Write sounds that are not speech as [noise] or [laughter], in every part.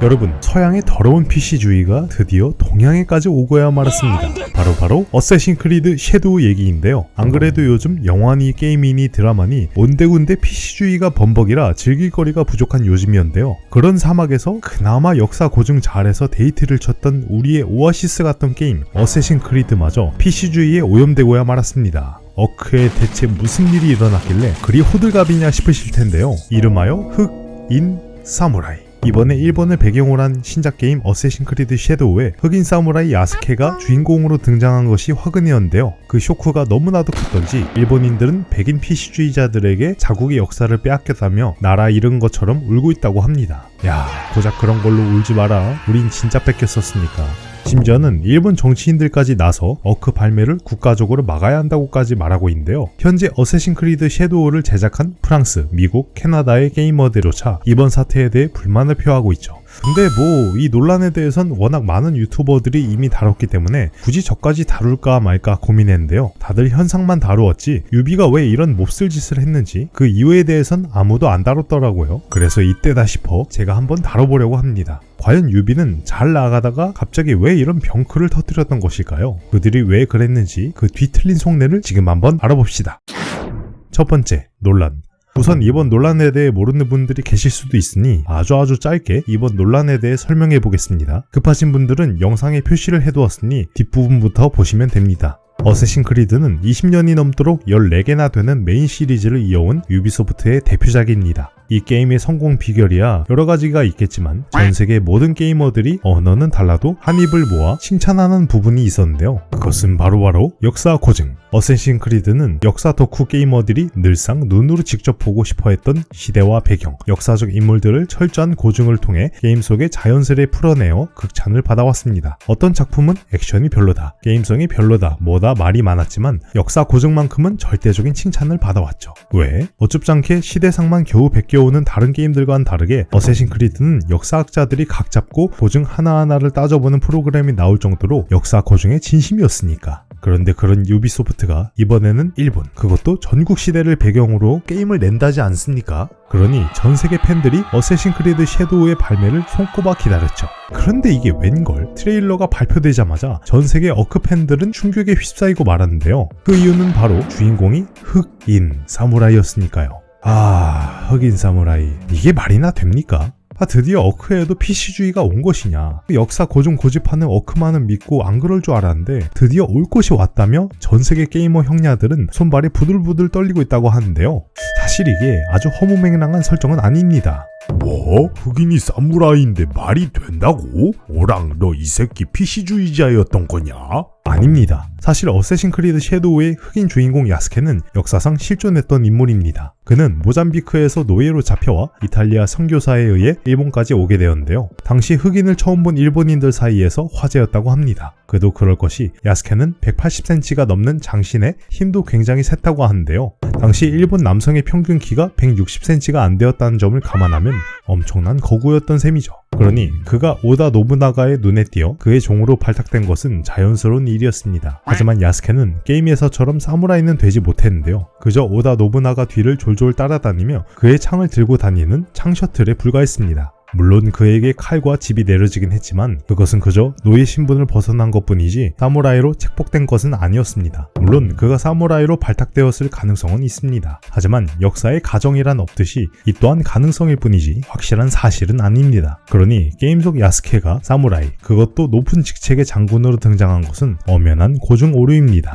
여러분, 서양의 더러운 PC주의가 드디어 동양에까지 오고야 말았습니다. 바로 바로 어쌔신 크리드 섀도우 얘기인데요. 안 그래도 요즘 영화니 게임이니 드라마니 온데군데 PC주의가 범벅이라 즐길 거리가 부족한 요즘이었는데요. 그런 사막에서 그나마 역사 고증 잘해서 데이트를 쳤던 우리의 오아시스 같던 게임 어쌔신 크리드마저 PC주의에 오염되고야 말았습니다. 어크에 대체 무슨 일이 일어났길래 그리 호들갑이냐 싶으실 텐데요. 이름하여 흑인 사무라이. 이번에 일본을 배경으로 한 신작 게임 어쌔신 크리드 섀도우에 흑인 사무라이 야스케가 주인공으로 등장한 것이 화근이었는데요. 그 쇼크가 너무나도 컸던지 일본인들은 백인 PC주의자들에게 자국의 역사를 빼앗겼다며 나라 잃은 것처럼 울고 있다고 합니다. 야, 고작 그런 걸로 울지 마라. 우린 진짜 뺏겼었으니까. 심지어는 일본 정치인들까지 나서 어크 발매를 국가적으로 막아야 한다고까지 말하고 있는데요. 현재 어쌔신 크리드 섀도우를 제작한 프랑스, 미국, 캐나다의 게이머들조차 이번 사태에 대해 불만을 표하고 있죠. 근데 뭐 이 논란에 대해선 워낙 많은 유튜버들이 이미 다뤘기 때문에 굳이 저까지 다룰까 말까 고민했는데요. 다들 현상만 다루었지 유비가 왜 이런 몹쓸 짓을 했는지 그 이유에 대해선 아무도 안 다뤘더라고요. 그래서 이때다 싶어 제가 한번 다뤄보려고 합니다. 과연 유비는 잘 나가다가 갑자기 왜 이런 병크를 터뜨렸던 것일까요? 그들이 왜 그랬는지 그 뒤틀린 속내를 지금 한번 알아봅시다. 첫 번째, 논란. 우선 이번 논란에 대해 모르는 분들이 계실 수도 있으니 아주 아주 짧게 이번 논란에 대해 설명해 보겠습니다. 급하신 분들은 영상에 표시를 해두었으니 뒷부분부터 보시면 됩니다. 어쌔신 크리드는 20년이 넘도록 14개나 되는 메인 시리즈를 이어온 유비소프트의 대표작입니다. 이 게임의 성공 비결이야 여러 가지가 있겠지만 전 세계 모든 게이머들이 언어는 달라도 한 입을 모아 칭찬하는 부분이 있었는데요. 그것은 바로 바로 역사 고증. 어쌔신 크리드는 역사 덕후 게이머들이 늘상 눈으로 직접 보고 싶어 했던 시대와 배경, 역사적 인물들을 철저한 고증을 통해 게임 속에 자연스레 풀어내어 극찬을 받아왔습니다. 어떤 작품은 액션이 별로다, 게임성이 별로다, 뭐다 말이 많았지만 역사 고증만큼은 절대적인 칭찬을 받아왔죠. 왜? 어줍지 않게 시대상만 겨우 베껴오는 다른 게임들과는 다르게 어쌔신 크리드는 역사학자들이 각 잡고 고증 하나하나를 따져보는 프로그램이 나올 정도로 역사 고증의 진심이었으니까. 그런데 그런 유비소프트가 이번에는 일본, 그것도 전국 시대를 배경으로 게임을 낸다지 않습니까? 그러니 전 세계 팬들이 어쌔신 크리드 섀도우의 발매를 손꼽아 기다렸죠. 그런데 이게 웬걸? 트레일러가 발표되자마자 전 세계 어크 팬들은 충격에 휩싸이고 말았는데요. 그 이유는 바로 주인공이 흑인 사무라이였으니까요. 아, 흑인 사무라이. 이게 말이나 됩니까? 아, 드디어 어크에도 PC주의가 온 것이냐. 그 역사 고증 고집하는 어크만은 믿고 안 그럴 줄 알았는데 드디어 올 것이 왔다며 전 세계 게이머 형냐들은 손발이 부들부들 떨리고 있다고 하는데요. 사실 이게 아주 허무맹랑한 설정은 아닙니다. 뭐? 흑인이 사무라이인데 말이 된다고? 오랑 너 이 새끼 PC주의자였던 거냐? 아닙니다. 사실 어쌔신 크리드 섀도우의 흑인 주인공 야스케는 역사상 실존했던 인물입니다. 그는 모잠비크에서 노예로 잡혀와 이탈리아 선교사에 의해 일본까지 오게 되었는데요. 당시 흑인을 처음 본 일본인들 사이에서 화제였다고 합니다. 그도 그럴 것이 야스케는 180cm가 넘는 장신에 힘도 굉장히 셌다고 하는데요. 당시 일본 남성의 평균 키가 160cm가 안 되었다는 점을 감안하면 엄청난 거구였던 셈이죠. 그러니 그가 오다 노부나가의 눈에 띄어 그의 종으로 발탁된 것은 자연스러운 일이었습니다. 하지만 야스케는 게임에서처럼 사무라이는 되지 못했는데요. 그저 오다 노부나가 뒤를 졸졸 따라다니며 그의 창을 들고 다니는 창 셔틀에 불과했습니다. 물론 그에게 칼과 집이 내려지긴 했지만 그것은 그저 노예 신분을 벗어난 것뿐이지 사무라이로 책복된 것은 아니었습니다. 물론 그가 사무라이로 발탁되었을 가능성은 있습니다. 하지만 역사의 가정이란 없듯이 이 또한 가능성일 뿐이지 확실한 사실은 아닙니다. 그러니 게임 속 야스케가 사무라이 그것도 높은 직책의 장군으로 등장한 것은 엄연한 고중 오류입니다.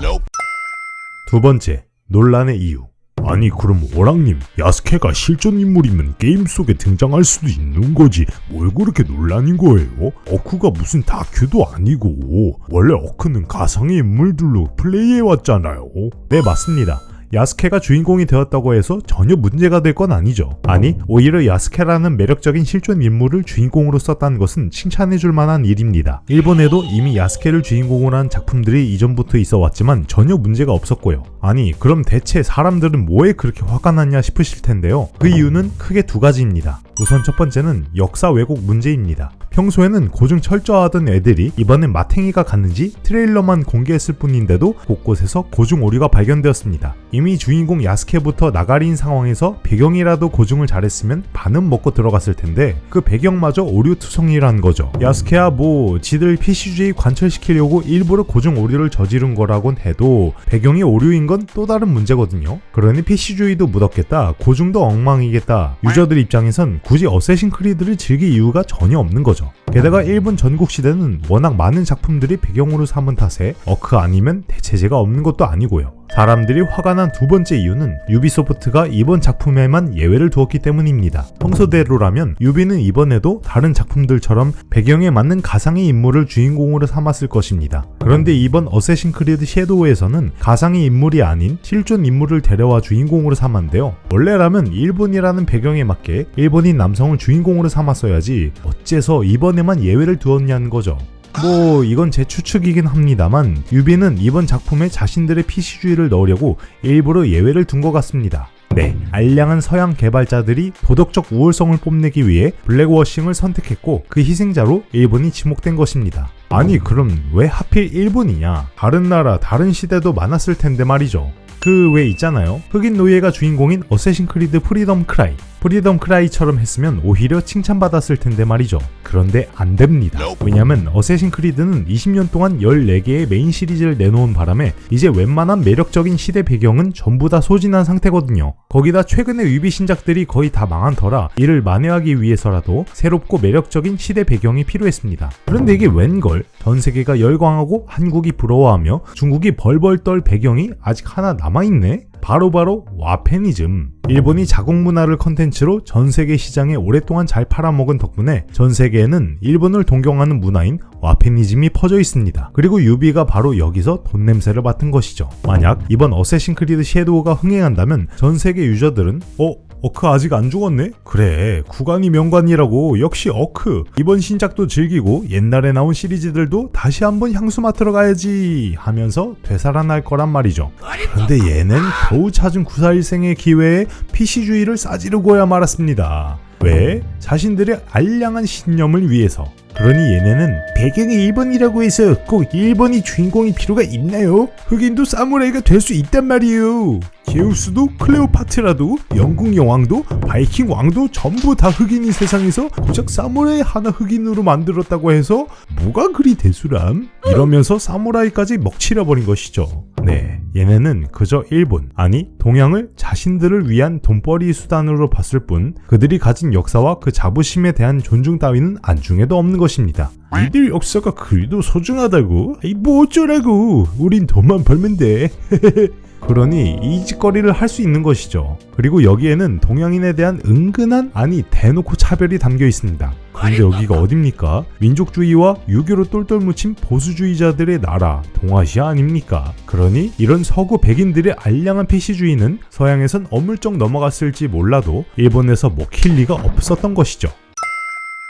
두 번째 논란의 이유 아니 그럼 오랑님 야스케가 실존 인물이면 게임 속에 등장할 수도 있는 거지 뭘 그렇게 논란인 거예요? 어쿠가 무슨 다큐도 아니고 원래 어쿠는 가상의 인물들로 플레이해왔잖아요 네, 맞습니다. 야스케가 주인공이 되었다고 해서 전혀 문제가 될 건 아니죠. 아니, 오히려 야스케라는 매력적인 실존 인물을 주인공으로 썼다는 것은 칭찬해 줄 만한 일입니다. 일본에도 이미 야스케를 주인공으로 한 작품들이 이전부터 있어 왔지만 전혀 문제가 없었고요. 아니, 그럼 대체 사람들은 뭐에 그렇게 화가 났냐 싶으실 텐데요. 그 이유는 크게 두 가지입니다. 우선 첫 번째는 역사 왜곡 문제입니다. 평소에는 고증 철저하던 애들이 이번엔 마탱이가 갔는지 트레일러만 공개했을 뿐인데도 곳곳에서 고증 오류가 발견되었습니다. 이미 주인공 야스케부터 나가리인 상황에서 배경이라도 고증을 잘했으면 반은 먹고 들어갔을 텐데 그 배경마저 오류 투성이라는 거죠. 야스케야 뭐 지들 PC주의 관철시키려고 일부러 고증 오류를 저지른 거라곤 해도 배경이 오류인 건 또 다른 문제거든요. 그러니 PC주의도 묻었겠다, 고증도 엉망이겠다. 유저들 입장에선 굳이 어쌔신 크리드를 즐길 이유가 전혀 없는 거죠. 게다가 일본 전국 시대는 워낙 많은 작품들이 배경으로 삼은 탓에 어크 아니면 대체제가 없는 것도 아니고요. 사람들이 화가 난 두 번째 이유는 유비소프트가 이번 작품에만 예외를 두었기 때문입니다. 평소대로라면 유비는 이번에도 다른 작품들처럼 배경에 맞는 가상의 인물을 주인공으로 삼았을 것입니다. 그런데 이번 어쌔신 크리드 섀도우에서는 가상의 인물이 아닌 실존 인물을 데려와 주인공으로 삼았는데요. 원래라면 일본이라는 배경에 맞게 일본인 남성을 주인공으로 삼았어야지 어째서 이번에만 예외를 두었냐는 거죠. 뭐 이건 제 추측이긴 합니다만 유비는 이번 작품에 자신들의 PC주의를 넣으려고 일부러 예외를 둔 것 같습니다. 네, 알량한 서양 개발자들이 도덕적 우월성을 뽐내기 위해 블랙워싱을 선택했고 그 희생자로 일본이 지목된 것입니다. 아니 그럼 왜 하필 일본이냐? 다른 나라, 다른 시대도 많았을 텐데 말이죠. 그왜 있잖아요. 흑인 노예가 주인공인 어쌔신 크리드 프리덤 크라이. 프리덤 크라이처럼 했으면 오히려 칭찬받았을 텐데 말이죠. 그런데 안 됩니다. 왜냐면 어쌔신 크리드는 20년 동안 14개의 메인 시리즈를 내놓은 바람에 이제 웬만한 매력적인 시대 배경은 전부 다 소진한 상태거든요. 거기다 최근의 위비 신작들이 거의 다 망한 터라 이를 만회하기 위해서라도 새롭고 매력적인 시대 배경이 필요했습니다. 그런데 이게 웬걸? 전 세계가 열광하고 한국이 부러워하며 중국이 벌벌 떨 배경이 아직 하나 남아있네? 바로 바로 와페니즘. 일본이 자국 문화를 컨텐츠로 전 세계 시장에 오랫동안 잘 팔아먹은 덕분에 전 세계에는 일본을 동경하는 문화인 와페니즘이 퍼져 있습니다. 그리고 유비가 바로 여기서 돈 냄새를 맡은 것이죠. 만약 이번 어쌔신 크리드 섀도우가 흥행한다면 전 세계 유저들은 어? 어크 아직 안 죽었네? 그래 구간이 명관이라고 역시 어크. 이번 신작도 즐기고 옛날에 나온 시리즈들도 다시 한번 향수 맡으러 가야지 하면서 되살아날 거란 말이죠. 그런데 얘는 겨우 찾은 94일생의 기회에 PC주의를 싸지르고야 말았습니다 왜? 자신들의 알량한 신념을 위해서 그러니 얘네는 배경이 일본이라고 해서 꼭 일본이 주인공일 필요가 있나요? 흑인도 사무라이가 될 수 있단 말이에요. 제우스도 클레오파트라도 영국 여왕도 바이킹 왕도 전부 다 흑인이 세상에서 고작 사무라이 하나 흑인으로 만들었다고 해서 뭐가 그리 대수람? 이러면서 사무라이까지 먹칠해 버린 것이죠. 네, 얘네는 그저 일본, 아니 동양을 자신들을 위한 돈벌이 수단으로 봤을 뿐 그들이 가진 역사와 그 자부심에 대한 존중 따위는 안중에도 없는 것입니다. 이들 역사가 그리도 소중하다고? 아이 뭐 어쩌라고? 우린 돈만 벌면 돼. [laughs] 그러니 이 짓거리를 할 수 있는 것이죠. 그리고 여기에는 동양인에 대한 은근한 아니 대놓고 차별이 담겨 있습니다. 그런데 여기가 어딥니까? 민족주의와 유교로 똘똘 묻힌 보수주의자들의 나라 동아시아 아닙니까? 그러니 이런 서구 백인들의 알량한 PC주의는 서양에선 어물쩍 넘어갔을지 몰라도 일본에서 먹힐 리가 없었던 것이죠.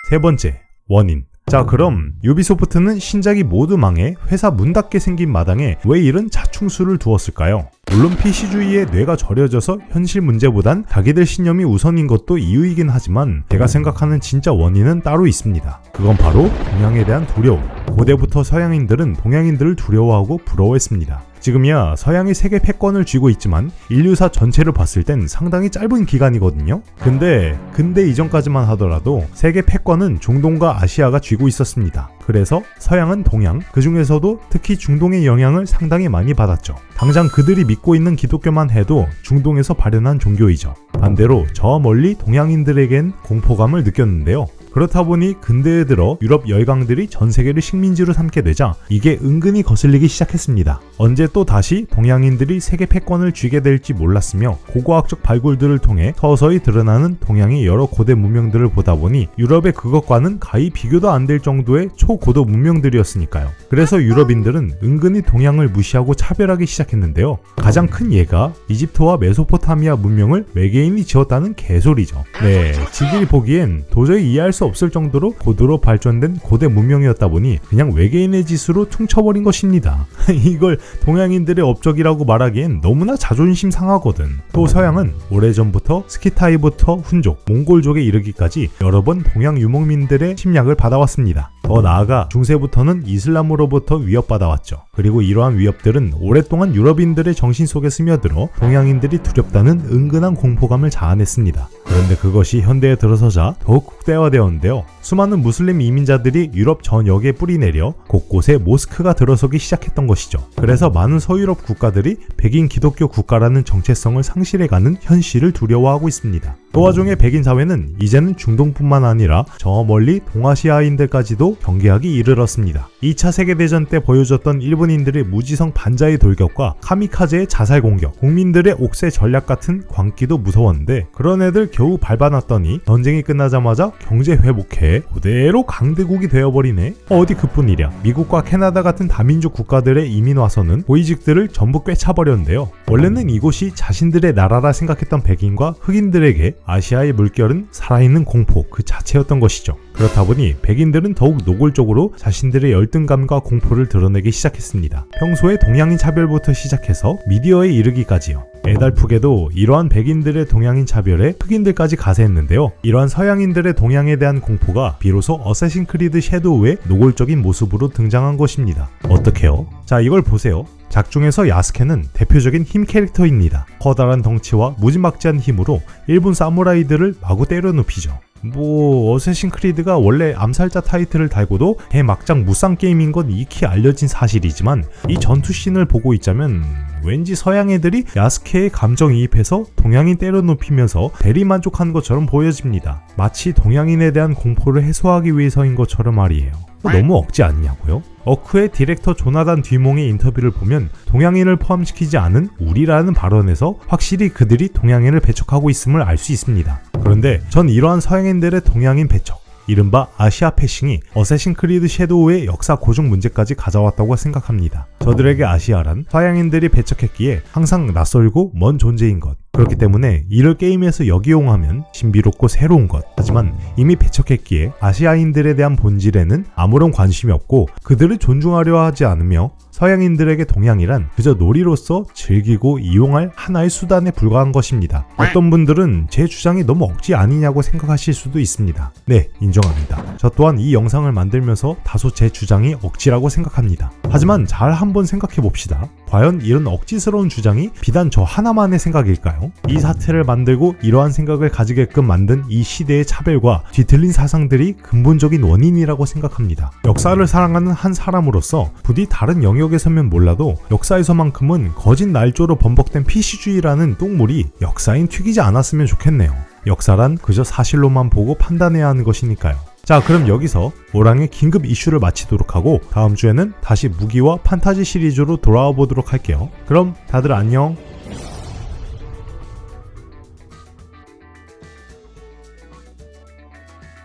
세 번째, 원인. 자 그럼 유비소프트는 신작이 모두 망해 회사 문 닫게 생긴 마당에 왜 이런 자충수를 두었을까요? 물론 PC주의에 뇌가 절여져서 현실 문제보단 자기들 신념이 우선인 것도 이유이긴 하지만 제가 생각하는 진짜 원인은 따로 있습니다. 그건 바로 동양에 대한 두려움. 고대부터 서양인들은 동양인들을 두려워하고 부러워했습니다. 지금이야 서양이 세계 패권을 쥐고 있지만 인류사 전체를 봤을 땐 상당히 짧은 기간이거든요. 근데 근대 이전까지만 하더라도 세계 패권은 중동과 아시아가 쥐고 있었습니다. 그래서 서양은 동양, 그 중에서도 특히 중동의 영향을 상당히 많이 받았죠. 당장 그들이 믿고 있는 기독교만 해도 중동에서 발현한 종교이죠. 반대로 저 멀리 동양인들에겐 공포감을 느꼈는데요. 그렇다 보니 근대에 들어 유럽 열강들이 전 세계를 식민지로 삼게 되자 이게 은근히 거슬리기 시작했습니다. 언제 또 다시 동양인들이 세계 패권을 쥐게 될지 몰랐으며 고고학적 발굴들을 통해 서서히 드러나는 동양의 여러 고대 문명들을 보다 보니 유럽의 그것과는 가히 비교도 안 될 정도의 초고도 문명들이었으니까요. 그래서 유럽인들은 은근히 동양을 무시하고 차별하기 시작했는데요. 가장 큰 예가 이집트와 메소포타미아 문명을 외계인이 지었다는 개소리죠. 네, 지들이 보기엔 도저히 이해할 수수 없을 정도로 고도로 발전된 고대 문명이었다 보니 그냥 외계인의 짓으로 퉁쳐버린 것입니다. [laughs] 이걸 동양인들의 업적이라고 말하기엔 너무나 자존심 상하거든. 또 서양은 오래전부터 스키타이부터 훈족, 몽골족에 이르기까지 여러 번 동양 유목민들의 침략을 받아왔습니다. 더 나아가 중세부터는 이슬람으로부터 위협받아왔죠. 그리고 이러한 위협들은 오랫동안 유럽인들의 정신 속에 스며들어 동양인들이 두렵다는 은근한 공포감을 자아냈습니다. 그런데 그것이 현대에 들어서자 더욱 극대화되었는데요. 수많은 무슬림 이민자들이 유럽 전역에 뿌리내려 곳곳에 모스크가 들어서기 시작했던 것이죠. 그래서 많은 서유럽 국가들이 백인 기독교 국가라는 정체성을 상실해가는 현실을 두려워하고 있습니다. 그 와중에 백인 사회는 이제는 중동뿐만 아니라 저 멀리 동아시아인들까지도 경계하기 이르렀습니다. 2차 세계대전 때 보여줬던 일본인들의 무지성 반자의 돌격과 카미카제의 자살 공격, 국민들의 옥새 전략 같은 광기도 무서웠는데 그런 애들 겨우 밟아놨더니 전쟁이 끝나자마자 경제 회복해 그대로 강대국이 되어버리네. 어디 그뿐이랴. 미국과 캐나다 같은 다민족 국가들의 이민 와서는 고위직들을 전부 꿰차버렸는데요. 원래는 이곳이 자신들의 나라라 생각했던 백인과 흑인들에게 아시아의 물결은 살아있는 공포 그 자체였던 것이죠. 그렇다 보니 백인들은 더욱 노골적으로 자신들의 열등감과 공포를 드러내기 시작했습니다. 평소에 동양인 차별부터 시작해서 미디어에 이르기까지요. 애달프게도 이러한 백인들의 동양인 차별에 흑인들까지 가세했는데요. 이러한 서양인들의 동양에 대한 공포가 비로소 어쌔신 크리드 섀도우의 노골적인 모습으로 등장한 것입니다. 어떻게요? 자, 이걸 보세요. 작중에서 야스케는 대표적인 힘 캐릭터입니다. 커다란 덩치와 무지막지한 힘으로 일본 사무라이들을 마구 때려눕히죠. 뭐 어쌔신 크리드가 원래 암살자 타이틀을 달고도 대막장 무쌍 게임인 건 익히 알려진 사실이지만 이 전투씬을 보고 있자면 왠지 서양 애들이 야스케에 감정이입해서 동양인 때려눕히면서 대리만족한 것처럼 보여집니다. 마치 동양인에 대한 공포를 해소하기 위해서인 것처럼 말이에요. 너무 억지 아니냐고요? 어크의 디렉터 조나단 뒤몽의 인터뷰를 보면 동양인을 포함시키지 않은 우리라는 발언에서 확실히 그들이 동양인을 배척하고 있음을 알 수 있습니다. 그런데 전 이러한 서양인들의 동양인 배척, 이른바 아시아 패싱이 어쌔신 크리드 섀도우의 역사 고증 문제까지 가져왔다고 생각합니다. 저들에게 아시아란 서양인들이 배척했기에 항상 낯설고 먼 존재인 것. 그렇기 때문에 이를 게임에서 역이용하면 신비롭고 새로운 것. 하지만 이미 배척했기에 아시아인들에 대한 본질에는 아무런 관심이 없고 그들을 존중하려 하지 않으며 서양인들에게 동양이란 그저 놀이로서 즐기고 이용할 하나의 수단에 불과한 것입니다. 어떤 분들은 제 주장이 너무 억지 아니냐고 생각하실 수도 있습니다. 네, 인정합니다. 저 또한 이 영상을 만들면서 다소 제 주장이 억지라고 생각합니다. 하지만 잘 한번 생각해 봅시다. 과연 이런 억지스러운 주장이 비단 저 하나만의 생각일까요? 이 사태를 만들고 이러한 생각을 가지게끔 만든 이 시대의 차별과 뒤틀린 사상들이 근본적인 원인이라고 생각합니다. 역사를 사랑하는 한 사람으로서 부디 다른 영역에서면 몰라도 역사에서만큼은 거짓 날조로 번복된 PC주의라는 똥물이 역사인 튀기지 않았으면 좋겠네요. 역사란 그저 사실로만 보고 판단해야 하는 것이니까요. 자, 그럼 여기서 오랑의 긴급 이슈를 마치도록 하고 다음 주에는 다시 무기와 판타지 시리즈로 돌아와 보도록 할게요. 그럼 다들 안녕.